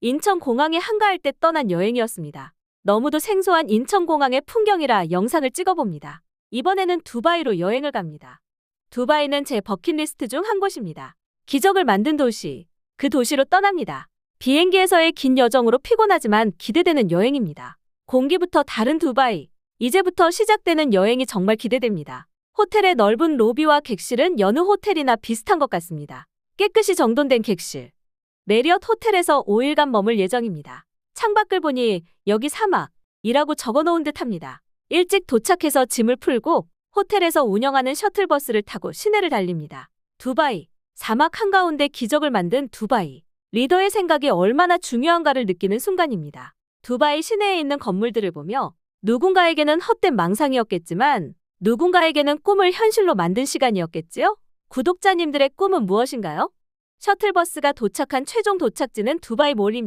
인천공항에 한가할 때 떠난 여행이었습니다. 너무도 생소한 인천공항의 풍경이라 영상을 찍어봅니다. 이번에는 두바이로 여행을 갑니다. 두바이는 제 버킷리스트 중 한 곳입니다. 기적을 만든 도시, 그 도시로 떠납니다. 비행기에서의 긴 여정으로 피곤하지만 기대되는 여행입니다. 공기부터 다른 두바이, 이제부터 시작되는 여행이 정말 기대됩니다. 호텔의 넓은 로비와 객실은 여느 호텔이나 비슷한 것 같습니다. 깨끗이 정돈된 객실. 메리엇 호텔에서 5일간 머물 예정입니다. 창밖을 보니 여기 사막이라고 적어놓은 듯 합니다. 일찍 도착해서 짐을 풀고 호텔에서 운영하는 셔틀버스를 타고 시내를 달립니다. 두바이, 사막 한가운데 기적을 만든 두바이. 리더의 생각이 얼마나 중요한가를 느끼는 순간입니다. 두바이 시내에 있는 건물들을 보며 누군가에게는 헛된 망상이었겠지만 누군가에게는 꿈을 현실로 만든 시간이었겠지요? 구독자님들의 꿈은 무엇인가요? 셔틀버스가 도착한 최종 도착지는 두바이 몰입니다.